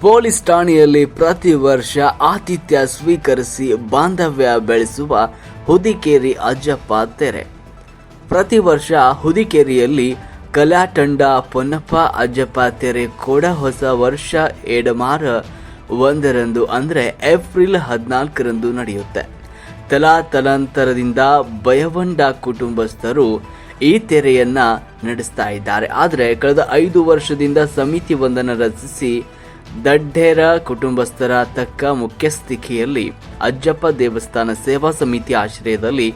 Police ಠಾಣೆಯಲ್ಲಿ ಪ್ರತಿ ವರ್ಷ ಆತಿಥ್ಯ ಸ್ವೀಕರಿಸಿ ಬಾಂಧವ್ಯ ಬೆಳೆಸುವ ಹುದಿಕೇರಿ ಅಜ್ಜಪ್ಪ ತೆರೆ. ಪ್ರತಿ ವರ್ಷ ಹುದಿಕೇರಿಯಲ್ಲಿ ಕಲಾತಂಡ ಪೊನ್ನಪ್ಪ ಅಜ್ಜಪ್ಪ ತೆರೆ ಕೂಡ ಹೊಸ ವರ್ಷ ಎಡಮಾರ ಒಂದರಂದು ಅಂದರೆ ಏಪ್ರಿಲ್ ಹದಿನಾಲ್ಕರಂದು ನಡೆಯುತ್ತೆ. ತಲಾ ತಲಾಂತರದಿಂದ ಬಯವಂಡ ಕುಟುಂಬಸ್ಥರು ಈ ತೆರೆಯನ್ನು ನಡೆಸ್ತಾ ಇದ್ದಾರೆ. ಆದರೆ ಕಳೆದ ಐದು ವರ್ಷದಿಂದ ಸಮಿತಿ ಒಂದನ್ನು ರಚಿಸಿ ದಡ್ಡೇರ ಕುಟುಂಬಸ್ಥರ ತಕ್ಕ ಮುಖ್ಯಸ್ಥಿಕೆಯಲ್ಲಿ ಅಜ್ಜಪ್ಪ ದೇವಸ್ಥಾನ ಸೇವಾ ಸಮಿತಿ ಆಶ್ರಯದಲ್ಲಿ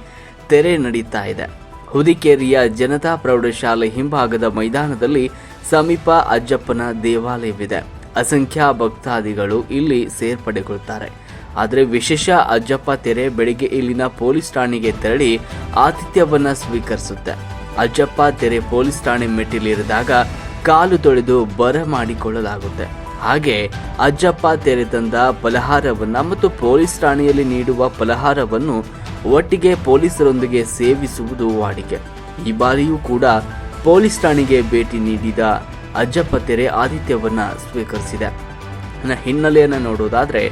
ತೆರೆ ನಡೀತಾ ಇದೆ. ಹುದಿಕೇರಿಯ ಜನತಾ ಪ್ರೌಢಶಾಲೆ ಹಿಂಭಾಗದ ಮೈದಾನದಲ್ಲಿ ಸಮೀಪ ಅಜ್ಜಪ್ಪನ ದೇವಾಲಯವಿದೆ. ಅಸಂಖ್ಯ ಭಕ್ತಾದಿಗಳು ಇಲ್ಲಿ ಸೇರ್ಪಡೆಗೊಳ್ಳುತ್ತಾರೆ. ಆದರೆ ವಿಶೇಷ ಅಜ್ಜಪ್ಪ ತೆರೆ ಬೆಳಿಗ್ಗೆ ಇಲ್ಲಿನ ಪೊಲೀಸ್ ಠಾಣೆಗೆ ತೆರಳಿ ಆತಿಥ್ಯವನ್ನ ಸ್ವೀಕರಿಸುತ್ತೆ. ಅಜ್ಜಪ್ಪ ತೆರೆ ಪೊಲೀಸ್ ಠಾಣೆ ಮೆಟ್ಟಿಲಿರಿದಾಗ ಕಾಲು ತೊಳೆದು ಬರ ಮಾಡಿಕೊಳ್ಳಲಾಗುತ್ತೆ ಹಾಗೆ ಅಜ್ಜಪ್ಪ ತೆರೆ ತಂದ ಫಲಹಾರವನ್ನ ಮತ್ತು ಪೊಲೀಸ್ ಠಾಣೆಯಲ್ಲಿ ನೀಡುವ ಫಲಹಾರವನ್ನು ಒಟ್ಟಿಗೆ ಪೊಲೀಸರೊಂದಿಗೆ ಸೇವಿಸುವುದು ವಾಡಿಕೆ. ಈ ಬಾರಿಯೂ ಕೂಡ ಪೊಲೀಸ್ ಠಾಣೆಗೆ ಭೇಟಿ ನೀಡಿದ ಅಜ್ಜಪ್ಪ ತೆರೆ ಆದಿತ್ಯವನ್ನ ಸ್ವೀಕರಿಸಿದೆ. ಹಿನ್ನೆಲೆಯನ್ನು ನೋಡೋದಾದ್ರೆ,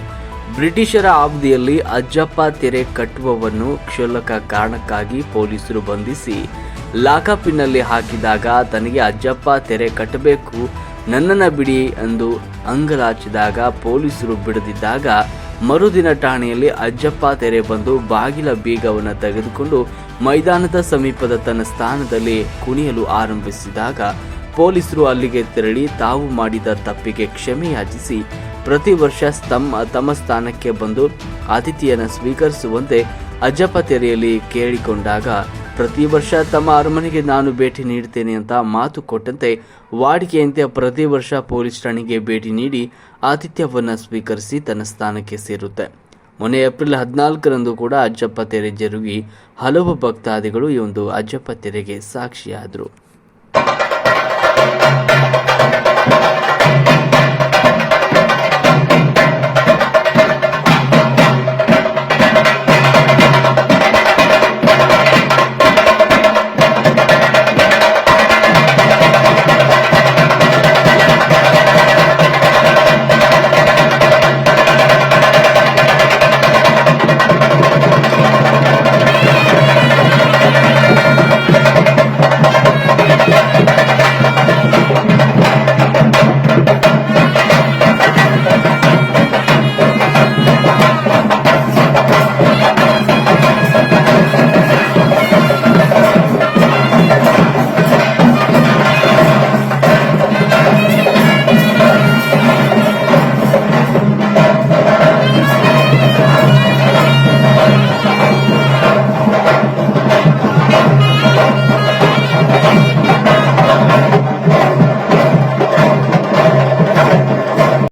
ಬ್ರಿಟಿಷರ ಅವಧಿಯಲ್ಲಿ ಅಜ್ಜಪ್ಪ ತೆರೆ ಕಟ್ಟುವವನ್ನು ಕ್ಷುಲ್ಲಕ ಕಾರಣಕ್ಕಾಗಿ ಪೊಲೀಸರು ಬಂಧಿಸಿ ಲಾಕಪ್ಪಿನಲ್ಲಿ ಹಾಕಿದಾಗ ತನಗೆ ಅಜ್ಜಪ್ಪ ತೆರೆ ಕಟ್ಟಬೇಕು ನನ್ನನ್ನ ಬಿಡಿ ಎಂದು ಅಂಗಲಾಚಿದಾಗ ಪೊಲೀಸರು ಬಿಡದಿದ್ದಾಗ ಮರುದಿನ ಠಾಣೆಯಲ್ಲಿ ಅಜ್ಜಪ್ಪ ತೆರೆ ಬಂದು ಬಾಗಿಲ ಬೀಗವನ್ನು ತೆಗೆದುಕೊಂಡು ಮೈದಾನದ ಸಮೀಪದ ತನ್ನ ಸ್ಥಾನದಲ್ಲಿ ಕುಣಿಯಲು ಆರಂಭಿಸಿದಾಗ ಪೊಲೀಸರು ಅಲ್ಲಿಗೆ ತೆರಳಿ ತಾವು ಮಾಡಿದ ತಪ್ಪಿಗೆ ಕ್ಷಮೆ ಯಾಚಿಸಿ ಪ್ರತಿ ವರ್ಷ ತಮ್ಮ ತಮ್ಮ ಸ್ಥಾನಕ್ಕೆ ಬಂದು ಅತಿಥಿಯನ್ನು ಸ್ವೀಕರಿಸುವಂತೆ ಅಜ್ಜಪ್ಪ ತೆರೆಯಲ್ಲಿ ಕೇಳಿಕೊಂಡಾಗ ಪ್ರತಿ ವರ್ಷ ತಮ್ಮ ಅರಮನೆಗೆ ನಾನು ಭೇಟಿ ನೀಡುತ್ತೇನೆ ಅಂತ ಮಾತು ಕೊಟ್ಟಂತೆ ವಾಡಿಕೆಯಂತೆ ಪ್ರತಿ ವರ್ಷ ಪೊಲೀಸ್ ಠಾಣೆಗೆ ಭೇಟಿ ನೀಡಿ ಆತಿಥ್ಯವನ್ನು ಸ್ವೀಕರಿಸಿ ತನ್ನ ಸ್ಥಾನಕ್ಕೆ ಸೇರುತ್ತೆ. ಮೊನ್ನೆ ಏಪ್ರಿಲ್ ಹದಿನಾಲ್ಕರಂದು ಕೂಡ ಅಜ್ಜಪ್ಪ ತೆರೆ ಜರುಗಿ ಹಲವು ಭಕ್ತಾದಿಗಳು ಈ ಒಂದು ಅಜ್ಜಪ್ಪ ತೆರೆಗೆ ಸಾಕ್ಷಿಯಾದರು.